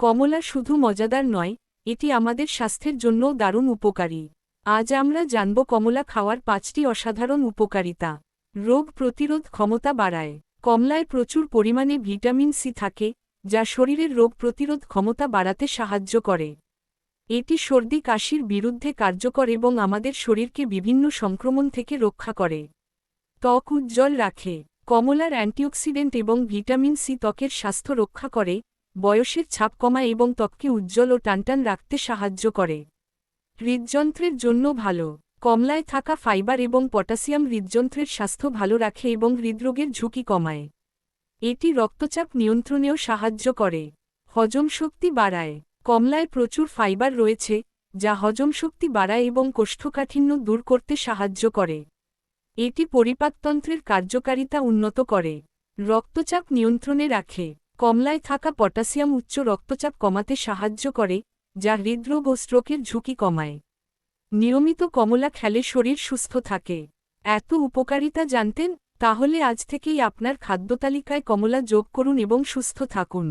কমলা শুধু মজাদার নয়, এটি আমাদের স্বাস্থ্যের জন্যও দারুণ উপকারী। আজ আমরা জানব কমলা খাওয়ার পাঁচটি অসাধারণ উপকারিতা। রোগ প্রতিরোধ ক্ষমতা বাড়ায়। কমলায় প্রচুর পরিমাণে ভিটামিন সি থাকে, যা শরীরের রোগ প্রতিরোধ ক্ষমতা বাড়াতে সাহায্য করে। এটি সর্দি কাশির বিরুদ্ধে কার্যকর এবং আমাদের শরীরকে বিভিন্ন সংক্রমণ থেকে রক্ষা করে। ত্বক উজ্জ্বল রাখে। কমলার অ্যান্টিঅক্সিডেন্ট এবং ভিটামিন সি ত্বকের স্বাস্থ্য রক্ষা করে বয়সের ছাপ কমায় এবং ত্বককে উজ্জ্বল ও টানটান রাখতে সাহায্য করে। হৃদযন্ত্রের জন্য ভালো। কমলায় থাকা ফাইবার এবং পটাশিয়াম হৃদযন্ত্রের স্বাস্থ্য ভালো রাখে এবং হৃদরোগের ঝুঁকি কমায়। এটি রক্তচাপ নিয়ন্ত্রণেও সাহায্য করে। হজম শক্তি বাড়ায়। কমলায় প্রচুর ফাইবার রয়েছে, যা হজম শক্তি বাড়ায় এবং কোষ্ঠকাঠিন্য দূর করতে সাহায্য করে। এটি পরিপাকতন্ত্রের কার্যকারিতা উন্নত করে। রক্তচাপ নিয়ন্ত্রণে রাখে। কমলায় থাকা পটাশিয়াম উচ্চ রক্তচাপ কমাতে সাহায্য করে, যা হৃদরোগ ও স্ট্রোকের ঝুঁকি কমায়। নিয়মিত কমলা খেলে শরীর সুস্থ থাকে। এত উপকারিতা জানতেন, তাহলে আজ থেকেই আপনার খাদ্যতালিকায় কমলা যোগ করুন এবং সুস্থ থাকুন।